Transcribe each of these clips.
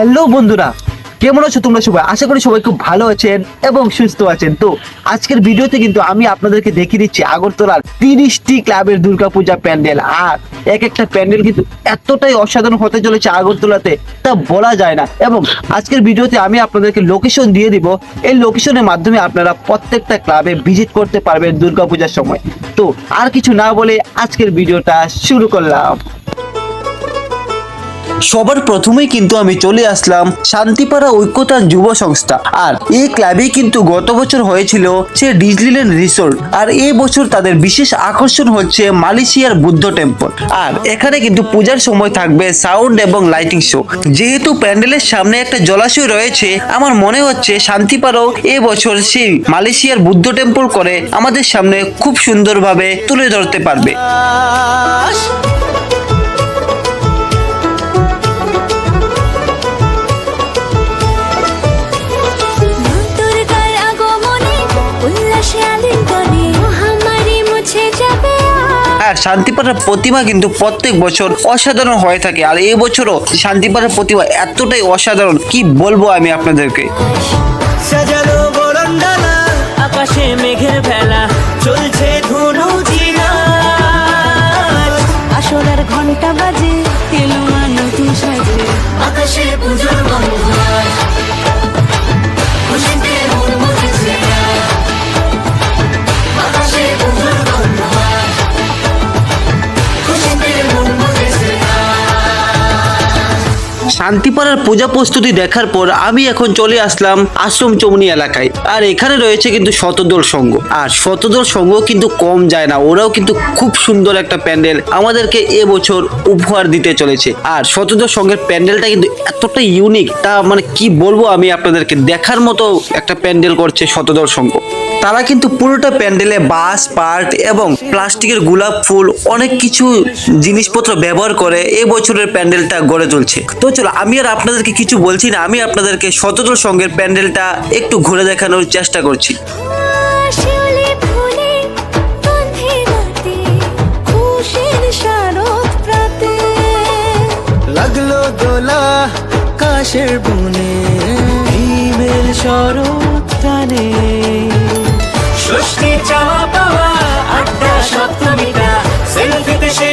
Hello বন্ধুরা, কেমন আছো তোমরা সবাই? আশা করি সবাই খুব ভালো আছেন এবং সুস্থ আছেন। তো আজকের ভিডিওতে কিন্তু আমি আপনাদেরকে দেখিয়ে দিচ্ছি আগরতলার তিরিশটি ক্লাবের দুর্গাপূজা প্যান্ডেল। আর এক একটা প্যান্ডেল কিন্তু এতটাই অসাধারণ হতে চলেছে আগরতলাতে, তা বলা যায় না। এবং আজকের ভিডিওতে আমি আপনাদেরকে লোকেশন দিয়ে দিব। এই লোকেশনের মাধ্যমে আপনারা প্রত্যেকটা ক্লাবে ভিজিট করতে পারবেন দুর্গাপূজার সময়। তো আর কিছু না বলে আজকের ভিডিওটা শুরু করলাম। সবার প্রথমেই কিন্তু আমি চলে আসলাম শান্তিপাড়া ঐক্যতা যুব সংস্থা। আর এই ক্লাবে কিন্তু গত বছর হয়েছিল সে ডিজনিল্যান্ড রিসোর্ট। আর এই বছর তাদের বিশেষ আকর্ষণ হচ্ছে মালয়েশিয়ার বুদ্ধ টেম্পল। আর এখানে কিন্তু পূজার সময় থাকবে সাউন্ড এবং লাইটিং শো। যেহেতু প্যান্ডেলের সামনে একটা জলাশয় রয়েছে, আমার মনে হচ্ছে শান্তিপাড়াও এ বছর সেই মালয়েশিয়ার বুদ্ধ টেম্পল করে আমাদের সামনে খুব সুন্দরভাবে তুলে ধরতে পারবে। আর শান্তিপাড়ার প্রতিমা কিন্তু প্রত্যেক বছর অসাধারণ হয়ে থাকে। আর এই বছরও শান্তিপাড়ার প্রতিমা এতটাই অসাধারণ, কি বলব আমি আপনাদেরকে? সাজানো আকাশে মেঘের শান্তিপাড়ার পূজা প্রস্তুতি দেখার পর আমি এখন চলে আসলাম আশ্রম চমনি এলাকায়। আর এখানে রয়েছে কিন্তু শতদল সংঘ। আর শতদল সংঘ কিন্তু কম যায় না, ওরাও কিন্তু খুব সুন্দর একটা প্যান্ডেল আমাদেরকে এবছর উপহার দিতে চলেছে। আর শতদল সংঘের প্যান্ডেলটা কিন্তু এতটা ইউনিক তা মানে কি বলব আমি আপনাদেরকে, দেখার মতো একটা প্যান্ডেল করছে শতদল সংঘ। তারা কিন্তু পুরোটা প্যান্ডেলে বাঁশ পার্ট এবং প্লাস্টিকের গোলাপ ফুল অনেক কিছু জিনিসপত্র ব্যবহার করে এই বছরের প্যান্ডেলটা গড়ে তুলছে। তো চলো আমি আর আপনাদেরকে কিছু বলছি না আমি আপনাদেরকে শতদল সঙ্গের প্যান্ডেলটা একটু ঘুরে দেখানোর চেষ্টা করছি। লাগল দোলা কাশের বনে ভীমের শরৎ টানে। ষষ্ঠী চাওয়া পাওয়া আড্ডা সপ্তমীটা সেলফিতে সেজেছে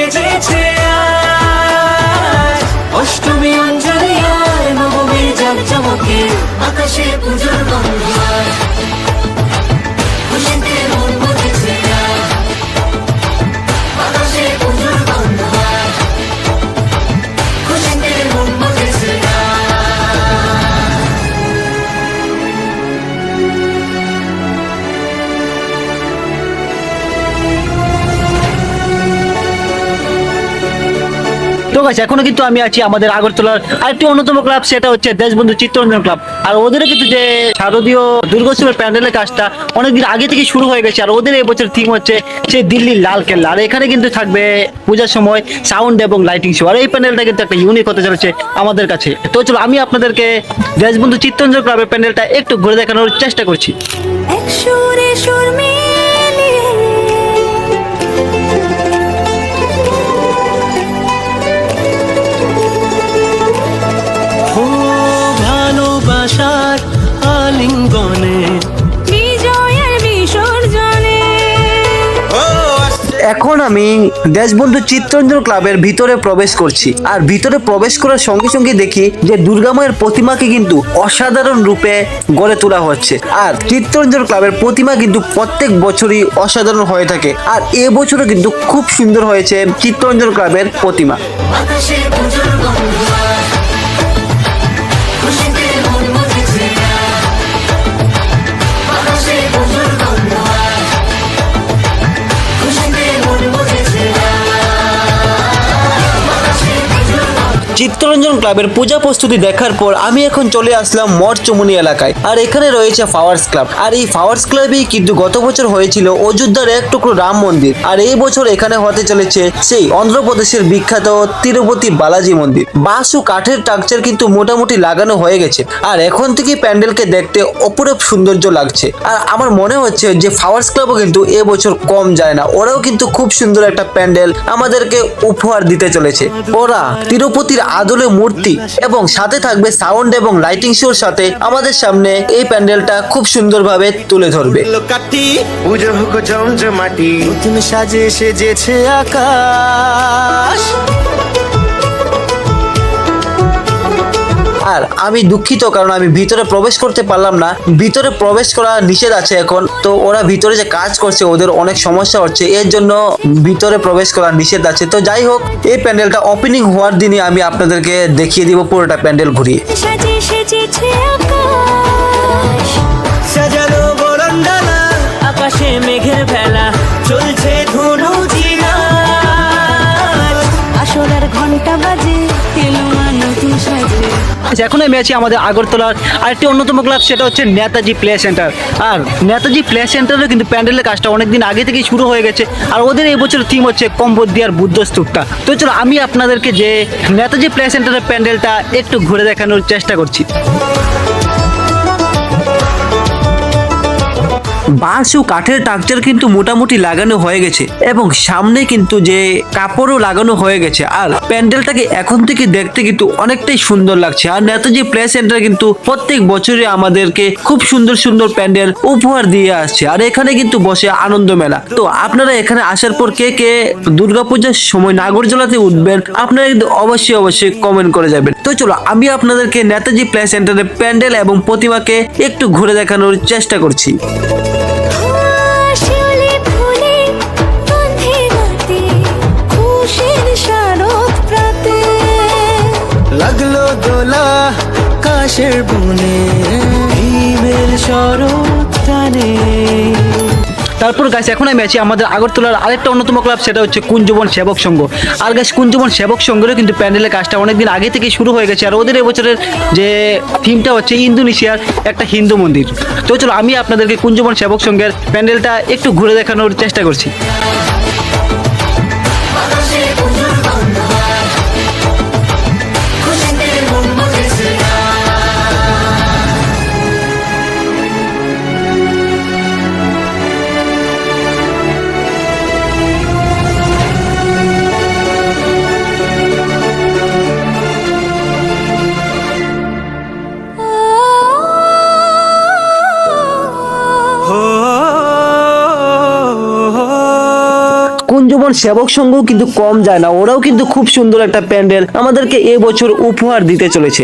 গাছ এখনও কিন্তু আমি আছি আমাদের আগরতলার আরেকটি অন্যতম ক্লাব সেটা হচ্ছে দেশবন্ধু চিত্তরঞ্জন ক্লাব আর ওদেরও কিন্তু যে শারদীয় দুর্গোৎসবের প্যান্ডেলের কাজটা অনেকদিন আগে থেকে শুরু হয়ে গেছে, আর ওদের এই বছর থিম হচ্ছে সেই দিল্লির লাল কেল্লা। আর এখানে কিন্তু থাকবে পূজার সময় সাউন্ড এবং লাইটিং শো আর এই প্যান্ডেলটা কিন্তু একটা ইউনিক হতে চলেছে আমাদের কাছে। তো চলো, আমি আপনাদেরকে দেশবন্ধু চিত্তরঞ্জন ক্লাবের প্যান্ডেলটা একটু ঘুরে দেখানোর চেষ্টা করছি। এখন আমি দেশবন্ধু চিত্তরঞ্জন ক্লাবের ভিতরে প্রবেশ করছি। আর ভিতরে প্রবেশ করার সঙ্গে সঙ্গে দেখি যে দুর্গামায়ের প্রতিমাকে কিন্তু অসাধারণ রূপে গড়ে তোলা হচ্ছে। আর চিত্তরঞ্জন ক্লাবের প্রতিমা কিন্তু প্রত্যেক বছরই অসাধারণ হয়ে থাকে। আর এবছরও কিন্তু খুব সুন্দর হয়েছে চিত্তরঞ্জন ক্লাবের প্রতিমা। চিত্তরঞ্জন ক্লাবের পূজা প্রস্তুতি দেখার পর আমি এখন চলে আসলাম মঠ চমুনি এলাকায়। আর এখানে রয়েছে ফ্লাওয়ার্স ক্লাব আর এই ফ্লাওয়ার্স ক্লাবেই কিন্তু গত বছর হয়েছিল অযোধ্যার এক টুকরো রাম মন্দির। আর এই বছর এখানে হতে চলেছে সেই অন্ধ্রপ্রদেশের বিখ্যাত তিরুপতি বালাজি মন্দির। বাঁশ ও কাঠের টাকচার কিন্তু মোটামুটি লাগানো হয়ে গেছে। আর এখন থেকে প্যান্ডেলকে দেখতে অপরূপ সৌন্দর্য লাগছে। আর আমার মনে হচ্ছে যে ফ্লাওয়ার্স ক্লাবও কিন্তু এবছর কম যায় না। ওরাও কিন্তু খুব সুন্দর একটা প্যান্ডেল আমাদেরকে উপহার দিতে চলেছে। ওরা তিরুপতির আদলে মূর্তি এবং সাথে থাকবে সাউন্ড এবং লাইটিং শোর সাথে আমাদের সামনে এই প্যান্ডেলটা খুব সুন্দরভাবে তুলে ধরবে। পুজো হোক জমজমাটি সাজে সেজেছে আকাশ। আমি দুঃখিত কারণ আমি ভিতরে প্রবেশ করতে পারলাম না। ভিতরে প্রবেশ করা নিষেধ আছে এখন। তো ওরা ভিতরে যে কাজ করছে, ওদের অনেক সমস্যা হচ্ছে। এর জন্য ভিতরে প্রবেশ করা নিষেধ আছে। তো যাই হোক, এই প্যান্ডেলটা ওপেনিং হওয়ার দিনই আমি আপনাদেরকে দেখিয়ে দিব পুরোটা প্যান্ডেল ঘুরিয়ে। এখন আমি আছি আমাদের আগরতলার আরেকটি অন্যতম ক্লাব, সেটা হচ্ছে নেতাজি প্লে সেন্টার। আর নেতাজি প্লে সেন্টারে কিন্তু প্যান্ডেলের কাজটা অনেকদিন আগে থেকেই শুরু হয়ে গেছে। আর ওদের এই বছর থিম হচ্ছে কম্বোদিয়ার বুদ্ধ স্তূপটা তো চলো, আমি আপনাদেরকে যে নেতাজি প্লে সেন্টারের প্যান্ডেলটা একটু ঘুরে দেখানোর চেষ্টা করছি। বাঁশ ও কাঠের টাকচার কিন্তু মোটামুটি লাগানো হয়ে গেছে এবং সামনে কিন্তু যে কাপড়ও লাগানো হয়ে গেছে। আর প্যান্ডেলটাকে এখন থেকে দেখতে কিন্তু অনেকটাই সুন্দর লাগছে। আর নেতাজি প্লে সেন্টার কিন্তু প্রত্যেক বছরে আমাদেরকে খুব সুন্দর সুন্দর প্যান্ডেল উপহার দিয়ে আসছে। আর এখানে কিন্তু বসে আনন্দ মেলা। তো আপনারা এখানে আসার পর কে কে দুর্গাপূজার সময় নাগর নাগরজোলাতে উঠবেন, আপনারা কিন্তু অবশ্যই অবশ্যই কমেন্ট করে যাবেন। তো চলো, আমি আপনাদেরকে নেতাজি প্লে সেন্টারের প্যান্ডেল এবং প্রতিমাকে একটু ঘুরে দেখানোর চেষ্টা করছি। দোলা কাশের বনে, ভীমের শরৎ টানে তারপর গাছ এখন আমি আছি আমাদের আগরতলার আরেকটা অন্যতম ক্লাব সেটা হচ্ছে কুঞ্জবন সেবক সংঘ। আর গাছ কুঞ্জবন সেবক সংঘেরও কিন্তু প্যান্ডেলের কাজটা অনেকদিন আগে থেকে শুরু হয়ে গেছে। আর ওদের এবছরের যে থিমটা হচ্ছে ইন্দোনেশিয়ার একটা হিন্দু মন্দির। তো চলো, আমি আপনাদেরকে কুঞ্জবন সেবক সংঘের প্যান্ডেলটা একটু ঘুরে দেখানোর চেষ্টা করছি। কুঞ্জবন সেবক সংঘ কিন্তু কম যায় না, ওরাও কিন্তু খুব সুন্দর একটা প্যান্ডেল আমাদেরকে এবছর উপহার দিতে চলেছে।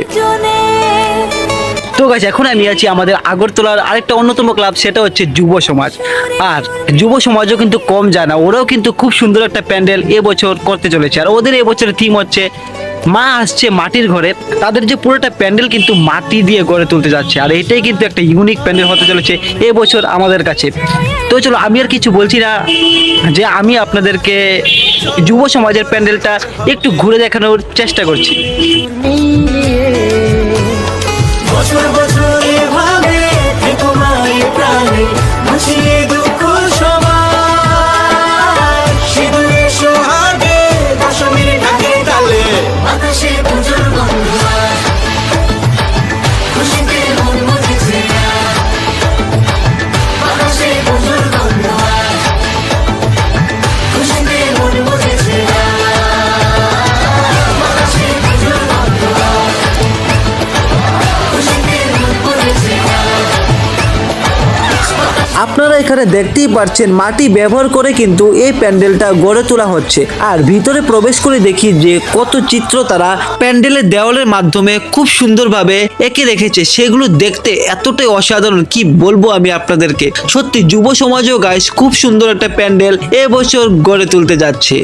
তো গাছ এখন আমি আছি আমাদের আগরতলার আরেকটা অন্যতম ক্লাব সেটা হচ্ছে যুব সমাজ। আর যুব সমাজও কিন্তু কম যায় না, ওরাও কিন্তু খুব সুন্দর একটা প্যান্ডেল এবছর করতে চলেছে। আর ওদের এবছরের থিম হচ্ছে মা আসছে মাটির ঘরে, তাদের যে পুরোটা প্যান্ডেল কিন্তু মাটি দিয়ে গড়ে তুলতে যাচ্ছে, আর এটাই কিন্তু একটা ইউনিক প্যান্ডেল হতে চলেছে এবছর আমাদের কাছে। তো চলো, আমি আর কিছু বলছি না, যে আমি আপনাদেরকে যুব সমাজের প্যান্ডেলটা একটু ঘুরে দেখানোর চেষ্টা করছি। এখানে দেখতেই পাচ্ছেন মাটি ব্যবহার করে কিন্তু এই প্যান্ডেলটা গড়ে তোলা হচ্ছে। আর ভিতরে প্রবেশ করে দেখি যে কত চিত্র তারা প্যান্ডেলের দেওয়ালের মাধ্যমে খুব সুন্দরভাবে এঁকে রেখেছে। সেগুলো দেখতে এতটাই অসাধারণ, কি বলব আমি আপনাদেরকে। সত্যি যুব সমাজও গাইস খুব সুন্দর একটা প্যান্ডেল এবছর গড়ে তুলতে যাচ্ছে।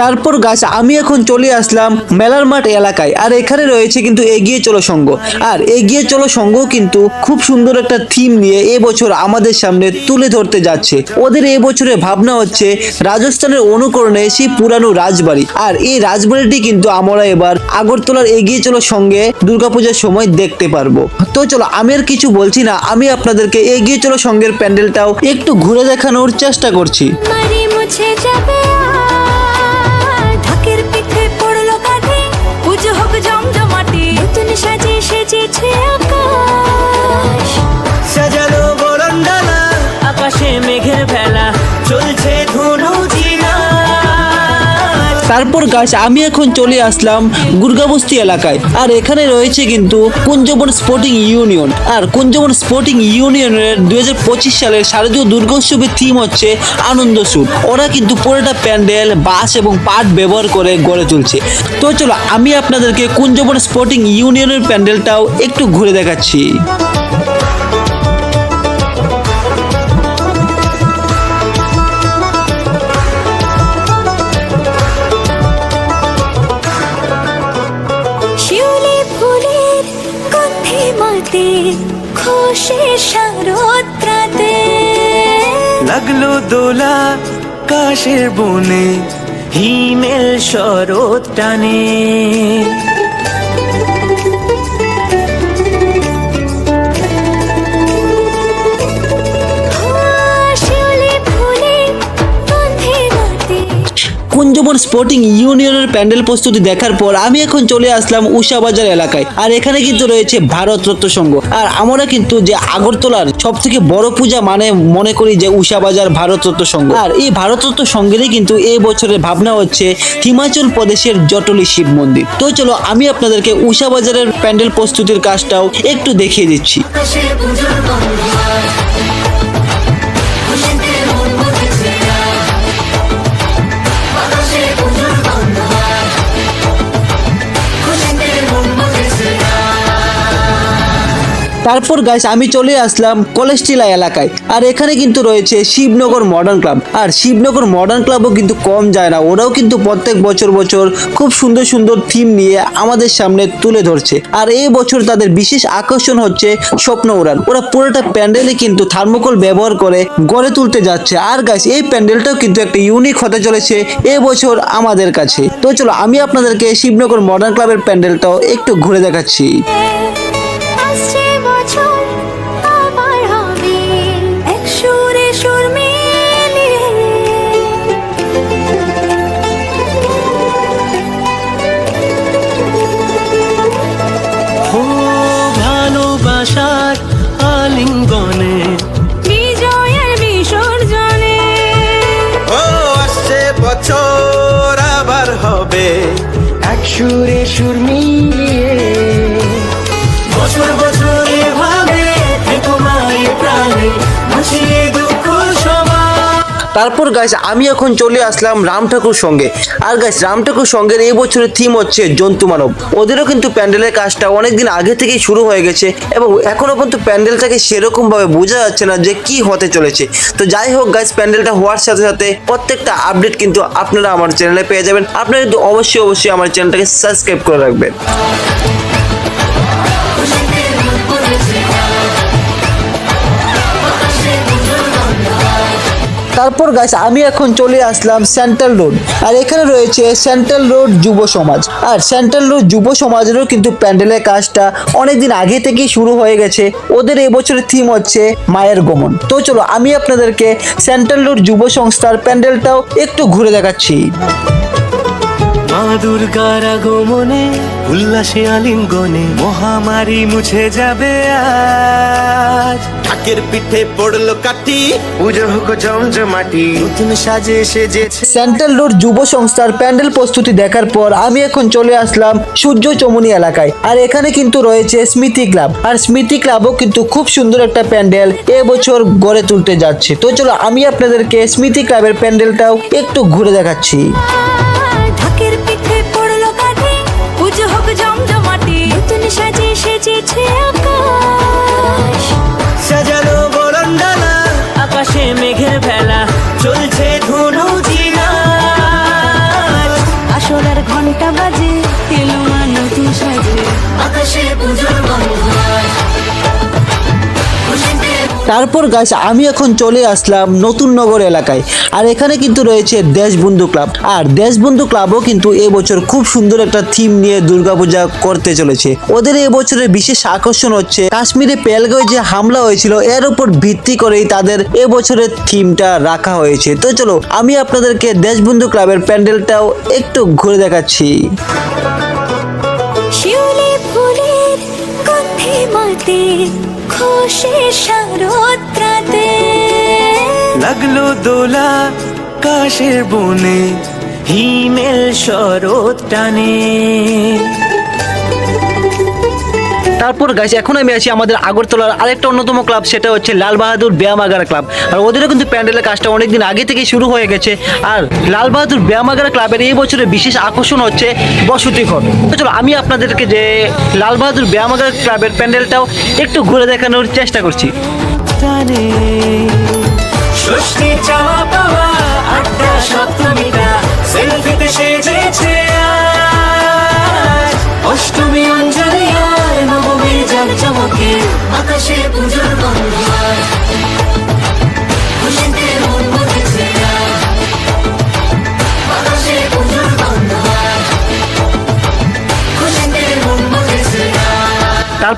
তারপর গাছ, আমি এখন চলে আসলাম মেলার মাঠ এলাকায়। আর এখানে রয়েছে কিন্তু এগিয়ে চলো সংঘ আর এগিয়ে চলো সংঘ কিন্তু খুব সুন্দর একটা থিম নিয়ে এবছর আমাদের সামনে তুলে ধরতে যাচ্ছে। ওদের এবছরের ভাবনা হচ্ছে রাজস্থানের অনুকরণে সেই পুরানো রাজবাড়ি। আর এই রাজবাড়িটি কিন্তু আমরা এবার আগরতলার এগিয়ে চলো সঙ্গে দুর্গাপূজার সময় দেখতে পারব। তো চলো, আমি আর কিছু বলছি না। আমি আপনাদেরকে এগিয়ে চলো সঙ্গের প্যান্ডেলটাও একটু ঘুরে দেখানোর চেষ্টা করছি। পুজো হোক তারপর গাছ আমি এখন চলে আসলাম গুরগাবস্তি এলাকায়। আর এখানে রয়েছে কিন্তু কুঞ্জবন স্পোর্টিং ইউনিয়ন আর কুঞ্জবন স্পোর্টিং ইউনিয়নের দু পঁচিশ সালের শারদীয় দুর্গোৎসবের থিম হচ্ছে আনন্দ সুর ওরা কিন্তু পুরোটা প্যান্ডেল বাস এবং পাট ব্যবহার করে গড়ে তুলছে। তো চলো, আমি আপনাদেরকে কুঞ্জবন স্পোর্টিং ইউনিয়নের প্যান্ডেলটাও একটু ঘুরে দেখাচ্ছি। মাতে খুশি শারদ্রাতে। লাগল দোলা কাশের বনে হিমেল শরৎ টানে। কুঞ্জবন স্পোর্টিং ইউনিয়নের প্যান্ডেল প্রস্তুতি দেখার পর আমি এখন চলে আসলাম উষা বাজার এলাকায়। আর এখানে কিন্তু রয়েছে ভারত রত্ন সংঘ। আর আমরা কিন্তু যে আগরতলার সব থেকে বড় পূজা মানে মনে করি যে উষা বাজার ভারত রত্ন সংঘ। আর এই ভারত রত্ন সংঘেরই কিন্তু এই বছরের ভাবনা হচ্ছে হিমাচল প্রদেশের জটলি শিব মন্দির। তো চলো আমি আপনাদেরকে উষা বাজারের প্যান্ডেল প্রস্তুতির কাজটাও একটু দেখিয়ে দিচ্ছি। তারপর গাইস আমি চলে আসলাম কলেস্টিলা এলাকায়। আর এখানে কিন্তু রয়েছে শিবনগর মডার্ন ক্লাব আর শিবনগর মডার্ন ক্লাবও কিন্তু কম যায় না। ওরাও কিন্তু প্রত্যেক বছর বছর খুব সুন্দর সুন্দর থিম নিয়ে আমাদের সামনে তুলে ধরছে। আর এই বছর তাদের বিশেষ আকর্ষণ হচ্ছে স্বপ্ন উড়ান। ওরা পুরোটা প্যান্ডেলে কিন্তু থার্মোকল ব্যবহার করে গড়ে তুলতে যাচ্ছে। আর গাইস এই প্যান্ডেলটাও কিন্তু একটা ইউনিক হতে চলেছে এ বছর আমাদের কাছে। তো চলো, আমি আপনাদেরকে শিবনগর মডার্ন ক্লাবের প্যান্ডেলটাও একটু ঘুরে দেখাচ্ছি। তারপর গাইস আমি এখন চলে আসলাম রাম ঠাকুর সঙ্গে। আর গাইস রাম ঠাকুর সঙ্গের এই বছরের থিম হচ্ছে জন্তু মানব। ওদেরও কিন্তু প্যান্ডেলের কাজটা অনেকদিন আগে থেকেই শুরু হয়ে গেছে এবং এখনও পর্যন্ত প্যান্ডেলটাকে সেরকম ভাবে বোঝা যাচ্ছে না যে কি হতে চলেছে। তো যাই হোক গাইস প্যান্ডেলটা হওয়ার সাথে সাথে প্রত্যেকটা আপডেট কিন্তু আপনারা আমার চ্যানেলে পেয়ে যাবেন। আপনারা কিন্তু অবশ্যই অবশ্যই আমার চ্যানেলটাকে সাবস্ক্রাইব করে রাখবেন। তারপর গাইস আমি এখন চলে আসলাম সেন্ট্রাল রোড আর এখানে রয়েছে সেন্ট্রাল রোড যুব সমাজ। আর সেন্ট্রাল রোড যুব সমাজেরও কিন্তু প্যান্ডেলের কাজটা অনেকদিন আগে থেকেই শুরু হয়ে গেছে। ওদের এবছরের থিম হচ্ছে মায়ের গমন। তো চলো, আমি আপনাদেরকে সেন্ট্রাল রোড যুব সংস্থার প্যান্ডেলটাও একটু ঘুরে দেখাচ্ছি। মা দুর্গার আগমনে উল্লাসে আলিঙ্গনে মহামারী মুছে যাবে আজ। ঢাকের পিঠে পড়ল কাঠি। পুজো হোক জমজমাটি নতুন সাজে সেজেছে সেন্ট্রাল রোড যুব সংস্থার প্যান্ডেল প্রস্তুতি দেখার পর আমি এখন চলে আসলাম সূর্য চমুনি এলাকায়। আর এখানে কিন্তু রয়েছে স্মৃতি ক্লাব। আর স্মৃতি ক্লাবও কিন্তু খুব সুন্দর একটা প্যান্ডেল এবছর গড়ে তুলতে যাচ্ছে। তো চলো আমি আপনাদেরকে স্মৃতি ক্লাবের প্যান্ডেলটাও একটু ঘুরে দেখাচ্ছি। জমজমাটি নতুন সাজে সেজেছে তারপর গাছ আমি এখন চলে আসলাম নতুন নগর এলাকায়। আর এখানে কিন্তু রয়েছে দেশবন্ধু ক্লাব। আর দেশবন্ধু ক্লাবও কিন্তু এবছর খুব সুন্দর একটা থিম নিয়ে দুর্গাপূজা করতে চলেছে। ওদের এবছরের বিশেষ আকর্ষণ হচ্ছে কাশ্মীরে পেলগাঁও যে হামলা হয়েছিল, এর উপর ভিত্তি করেই তাদের এবছরের থিমটা রাখা হয়েছে। তো চলো, আমি আপনাদেরকে দেশবন্ধু ক্লাবের প্যান্ডেলটাও একটু ঘুরে দেখাচ্ছি। শিউলি ফুলের মাতে খুশি লাগল দোলা কাশের বনে হিমেল শরৎ টানে তারপর গাইস এখন আমি আছি আমাদের আগরতলার আরেকটা অন্যতম ক্লাব সেটা হচ্ছে লাল বাহাদুর ব্যায়ামাগারা ক্লাব আর ওদেরও কিন্তু প্যান্ডেলের কাজটা অনেকদিন আগে থেকে শুরু হয়ে গেছে। আর লাল বাহাদুর ব্যায়ামাগারা ক্লাবের এই বছরের বিশেষ আকর্ষণ হচ্ছে বসতি ঘর। তো চলো, আমি আপনাদেরকে যে লাল বাহাদুর ব্যায়ামাগারা ক্লাবের প্যান্ডেলটাও একটু ঘুরে দেখানোর চেষ্টা করছি। টানে আকাশে পুজোর গন্ধ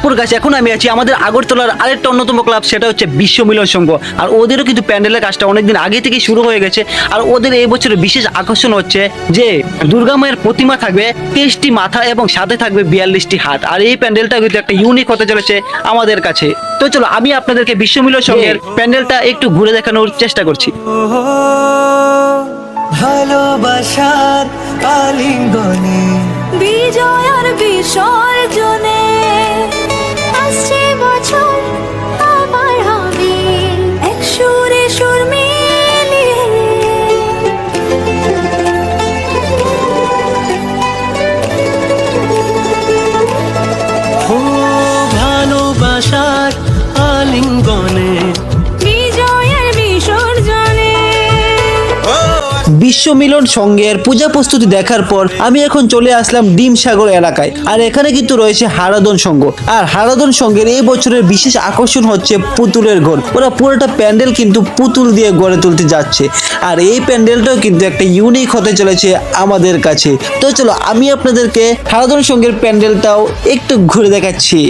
তারপর গাছ এখন আমি আছি। আমাদের আগরতলার আরেকটা অন্যতম ক্লাব সেটা হচ্ছে বিশ্ব মিলন সংঘ। আর ওদেরও কিন্তু প্যান্ডেলের কাজটা অনেকদিন আগে থেকে শুরু হয়ে গেছে। আর ওদের এই বছরের বিশেষ আকর্ষণ হচ্ছে যে দুর্গা মায়ের প্রতিমা থাকবে তেইশটি মাথা এবং সাথে থাকবে বিয়াল্লিশটি হাত। আর এই প্যান্ডেলটা কিন্তু একটা ইউনিক হতে চলেছে আমাদের কাছে। তো চলো আমি আপনাদেরকে বিশ্ব মিলন সংঘের প্যান্ডেলটা একটু ঘুরে দেখানোর চেষ্টা করছি। ভালোবাসার আলিঙ্গনে বিজয় আর বিসর্জনে বিশ্ব মিলন সংঘের পূজা প্রস্তুতি দেখার পর আমি এখন চলে আসলাম ডিম সাগর এলাকায়। আর এখানে কিন্তু রয়েছে হারাদন সংঘ আর হারাদন সংঘের এই বছরের বিশেষ আকর্ষণ হচ্ছে পুতুলের ঘর ওরা পুরোটা প্যান্ডেল কিন্তু পুতুল দিয়ে গড়ে তুলতে যাচ্ছে। আর এই প্যান্ডেলটাও কিন্তু একটা ইউনিক হতে চলেছে আমাদের কাছে। তো চলো, আমি আপনাদেরকে হারাদন সংঘের প্যান্ডেলটাও একটু ঘুরে দেখাচ্ছি।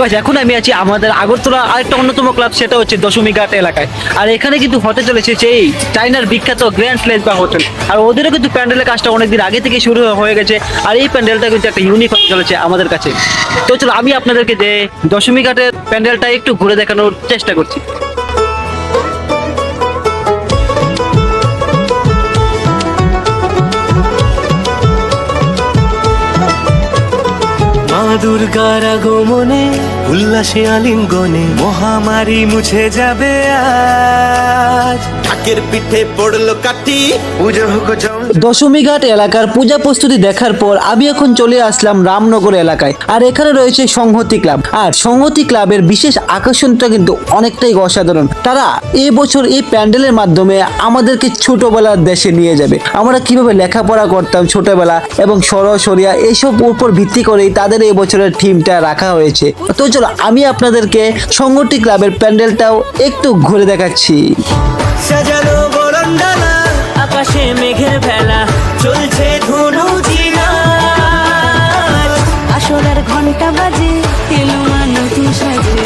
গাছ, এখন আমি আছি আমাদের আগরতলা আরেকটা অন্যতম ক্লাব, সেটা হচ্ছে দশমী ঘাট এলাকায়। আর এখানে কিন্তু হতে চলেছে সেই চাইনার বিখ্যাত গ্র্যান্ড প্লেস বা হোটেল। আর ওদেরও কিন্তু প্যান্ডেলের কাজটা অনেকদিন আগে থেকে শুরু হয়ে গেছে, আর এই প্যান্ডেলটা কিন্তু একটা ইউনিক হতে চলেছে আমাদের কাছে। তো চলো, আমি আপনাদেরকে যে দশমী ঘাটের প্যান্ডেলটা একটু ঘুরে দেখানোর চেষ্টা করছি। দুর্গার আগমনে উল্লাসে আলিঙ্গনে মহামারী মুছে যাবে আজ। ঢাকের পিঠে পড়ল কাঠি। পুজো হোক জম দশমী ঘাট এলাকার পূজা প্রস্তুতি দেখার পর আমি এখন চলে আসলাম রামনগর এলাকায়। আর এখানে রয়েছে সংহতি ক্লাব। আর সংহতি ক্লাবের বিশেষ আকর্ষণটা কিন্তু অনেকটাই অসাধারণ। তারা এই বছর এই প্যান্ডেলের মাধ্যমে আমাদেরকে ছোটবেলার দেশে নিয়ে যাবে। আমরা কীভাবে লেখাপড়া করতাম ছোটবেলা এবং সরসরিয়া এইসব উপর ভিত্তি করেই তাদের এই বছরের থিমটা রাখা হয়েছে। তো চলো আমি আপনাদেরকে সংগঠি ক্লাবের প্যান্ডেলটাও একটু ঘুরে দেখাচ্ছি। সাজানো বরণডালা আকাশে মেঘের ভেলা চলছে ধনু ঘণ্টা বাজে এলো মা নতুন সাজে।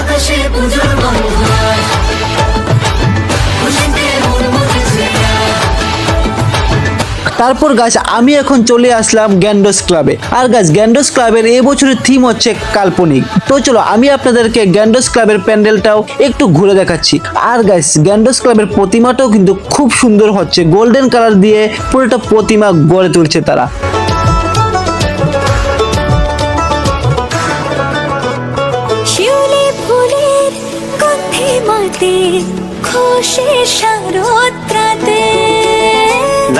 আকাশে পুজোর গন্ধ। তারপর গাছ আমি এখন চলে আসলাম গ্যান্ডোস ক্লাবে আর গাছ গ্যান্ডোস ক্লাবের এই বছরের থিম হচ্ছে কাল্পনিক। তো চলো, আমি আপনাদেরকে গ্যান্ডোস ক্লাবের প্যান্ডেলটাও একটু ঘুরে দেখাচ্ছি। আর গাছ গ্যান্ডোস ক্লাবের প্রতিমাটাও কিন্তু খুব সুন্দর হচ্ছে। গোল্ডেন কালার দিয়ে পুরোটা প্রতিমা গড়ে তুলছে তারা। খুশি শারদ্রাতে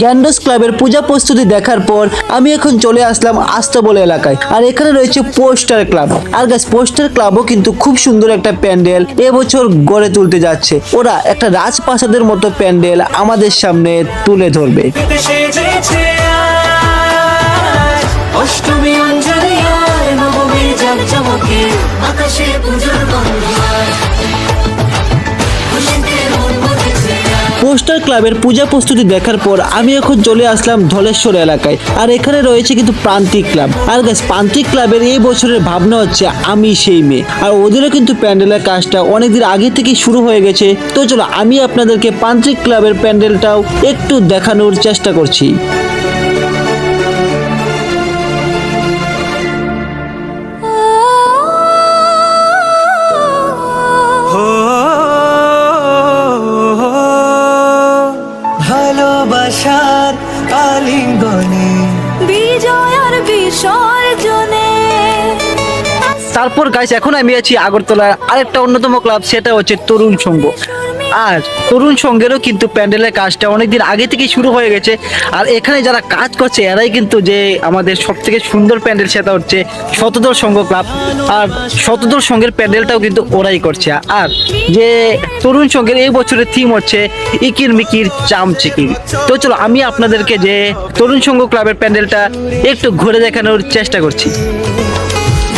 গ্যান্ডোস ক্লাবের পূজা প্রস্তুতি দেখার পর আমি এখন চলে আসলাম আস্তাবল এলাকায়। আর এখানে রয়েছে পোস্টার ক্লাব। আর গাছ পোস্টার ক্লাবও কিন্তু খুব সুন্দর একটা প্যান্ডেল এবছর গড়ে তুলতে যাচ্ছে। ওরা একটা রাজপ্রাসাদের মতো প্যান্ডেল আমাদের সামনে তুলে ধরবে। অষ্টমী অঞ্জলি আকাশে পুজোর ক্লাবের পূজা প্রস্তুতি দেখার পর আমি এখন চলে আসলাম ধলেশ্বর এলাকায়। আর এখানে রয়েছে কিন্তু প্রান্তিক ক্লাব। আর গাছ প্রান্তিক ক্লাবের এই বছরের ভাবনা হচ্ছে আমি সেই মেয়ে। আর ওদেরও কিন্তু প্যান্ডেলের কাজটা অনেকদিন আগে থেকেই শুরু হয়ে গেছে। তো চলো আমি আপনাদেরকে প্রান্তিক ক্লাবের প্যান্ডেলটাও একটু দেখানোর চেষ্টা করছি। তারপর গাইছে এখন আমি আছি আগরতলার আরেকটা অন্যতম ক্লাব সেটা হচ্ছে তরুণ সংঘ। আর তরুণ সংঘেরও কিন্তু প্যান্ডেলের কাজটা অনেকদিন আগে থেকেই শুরু হয়ে গেছে। আর এখানে যারা কাজ করছে, এরাই কিন্তু যে আমাদের সব থেকে সুন্দর প্যান্ডেল সেটা হচ্ছে শতদল সংঘ ক্লাব। আর শতদল সংঘের প্যান্ডেলটাও কিন্তু ওরাই করছে। আর যে তরুণ সংঘের এই বছরের থিম হচ্ছে ইকির মিকির চাম চামচিকির। তো চলো, আমি আপনাদেরকে যে তরুণ সংঘ ক্লাবের প্যান্ডেলটা একটু ঘুরে দেখানোর চেষ্টা করছি।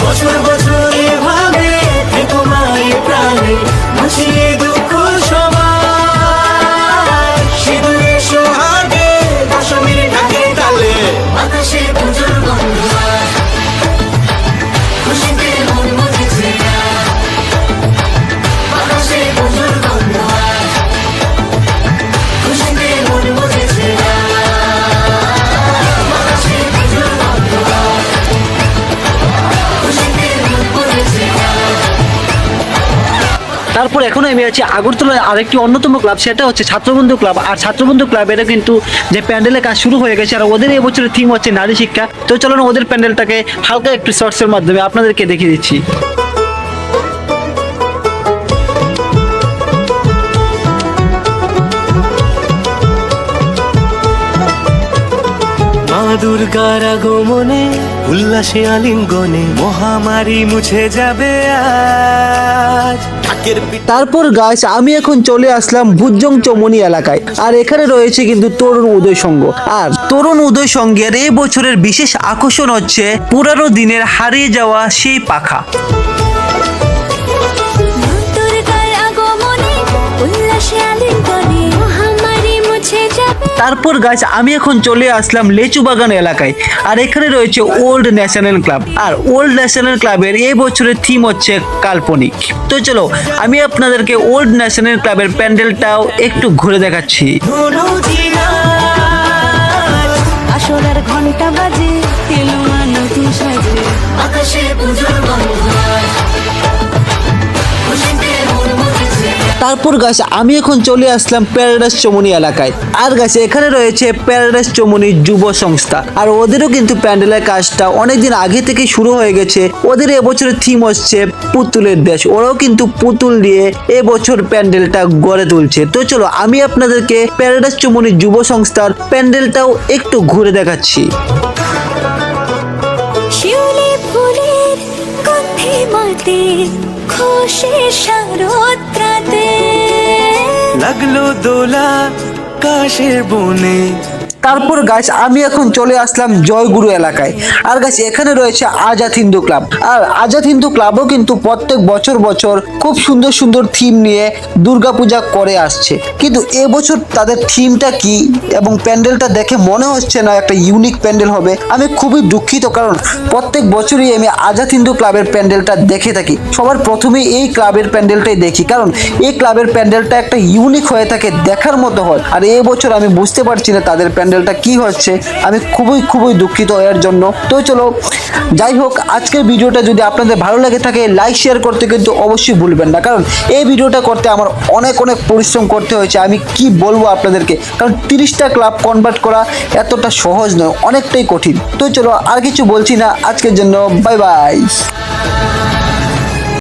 বছর বছর প্রাণে মুছিয়ে আমি আছি আগরতলার আরেকটি অন্যতম ক্লাব, সেটা হচ্ছে ছাত্রবন্ধু ক্লাব। আর ছাত্রবন্ধু ক্লাবেরও কিন্তু যে প্যান্ডেলের কাজ শুরু হয়ে গেছে, আর ওদের এবছরের থিম হচ্ছে নারী শিক্ষা। তো চলো না ওদের প্যান্ডেলটাকে হালকা একটু শর্টসের মাধ্যমে আপনাদেরকে দেখিয়ে দিচ্ছি। দুর্গার আগমনে উল্লাসে আলিঙ্গনে মহামারী মুছে যাবে আজ। তারপর গাছ আমি এখন চলে আসলাম ভুজং চমনি এলাকায়। আর এখানে রয়েছে কিন্তু তরুণ উদয় সংঘ আর তরুণ উদয় সঙ্গের এই বছরের বিশেষ আকর্ষণ হচ্ছে পুরানো দিনের হারিয়ে যাওয়া সেই পাখা। তারপর গাছ আমি এখন চলে আসলাম লেচু বাগান এলাকায়। আর এখানে রয়েছে ওল্ড ন্যাশনাল ক্লাব আর ওল্ড ন্যাশনাল ক্লাবের এই বছরের থিম হচ্ছে কাল্পনিক। তো চলো, আমি আপনাদেরকে ওল্ড ন্যাশনাল ক্লাবের প্যান্ডেলটাও একটু ঘুরে দেখাচ্ছি। ঘণ্টা বাজে আকাশে পুজোর তারপর গাছ, আমি এখন চলে আসলাম প্যারাডাইস চমনি এলাকায়। আর গাছ, এখানে রয়েছে প্যারাডাইস চমনি যুব সংস্থা। আর ওদেরও কিন্তু প্যান্ডেলের কাজটা অনেকদিন আগে থেকে শুরু হয়ে গেছে। ওদের এবছরের থিম হচ্ছে পুতুলের দেশ। ওরাও কিন্তু পুতুল দিয়ে এবছর প্যান্ডেলটা গড়ে তুলছে। তো চলো, আমি আপনাদেরকে প্যারাডাইস চমনি যুব সংস্থার প্যান্ডেলটাও একটু ঘুরে দেখাচ্ছি। মাতে খুশির শারদ্রাতে। লাগল দোলা কাশের বনে। তারপর গাছ আমি এখন চলে আসলাম জয়গুরু এলাকায়। আর গাছ এখানে রয়েছে আজাদ হিন্দু ক্লাব। আর আজাদ হিন্দু ক্লাবও কিন্তু প্রত্যেক বছর বছর খুব সুন্দর সুন্দর থিম নিয়ে দুর্গাপূজা করে আসছে। কিন্তু এবছর তাদের থিমটা কি এবং প্যান্ডেলটা দেখে মনে হচ্ছে না একটা ইউনিক প্যান্ডেল হবে? আমি খুবই দুঃখিত, কারণ প্রত্যেক বছরই আমি আজাদ হিন্দু ক্লাবের প্যান্ডেলটা দেখে থাকি। সবার প্রথমে এই ক্লাবের প্যান্ডেলটাই দেখি, কারণ এই ক্লাবের প্যান্ডেলটা একটা ইউনিক হয়ে থাকে দেখার মতো হয়। আর এবছর আমি বুঝতে পারছি না তাদের প্যান্ডেলটা কি হচ্ছে, আমি খুবই খুবই দুঃখিত এর জন্য। তো চলো, যাই হোক, আজকের ভিডিওটা যদি আপনাদের ভালো লাগে থাকে লাইক শেয়ার করতে কিন্তু অবশ্যই ভুলবেন না। কারণ এই ভিডিওটা করতে আমার অনেক অনেক পরিশ্রম করতে হয়েছে, আমি কি বলব আপনাদেরকে? কারণ তিরিশটা ক্লাব কনভার্ট করা এতটা সহজ নয়, অনেকটাই কঠিন। তো চলো, আর কিছু বলছি না, আজকের জন্য বাই বাই